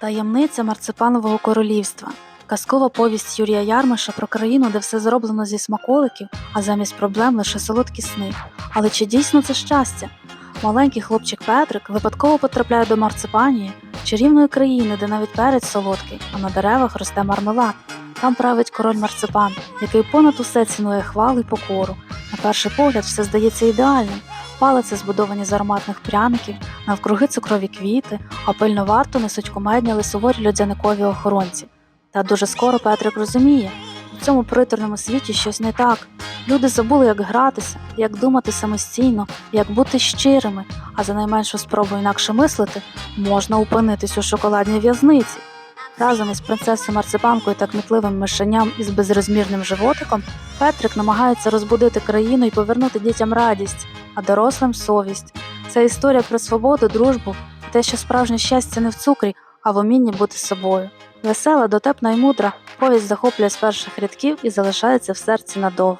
Таємниця марципанового королівства. Казкова повість Юрія Ярмиша про країну, де все зроблено зі смаколиків, а замість проблем лише солодкі сни. Але чи дійсно це щастя? Маленький хлопчик Петрик випадково потрапляє до марципанії, чарівної країни, де навіть перець солодкий, а на деревах росте мармелад. Там править король марципан, який понад усе цінує хвалу й покору. На перший погляд все здається ідеальним. Палиці збудовані з ароматних пряників, навкруги цукрові квіти, а пильно варту несуть комедні але суворі льодяникові охоронці. Та дуже скоро Петрик розуміє, в цьому приторному світі щось не так. Люди забули, як гратися, як думати самостійно, як бути щирими, а за найменшу спробу інакше мислити можна опинитись у шоколадній в'язниці. Разом із принцесою марципанкою та кмітливим мишеням із безрозмірним животиком Петрик намагається розбудити країну і повернути дітям радість, а дорослим совість. Це історія про свободу, дружбу те, що справжнє щастя не в цукрі, а в умінні бути собою. Весела, дотепна і мудра, повість захоплює з перших рядків і залишається в серці надовго.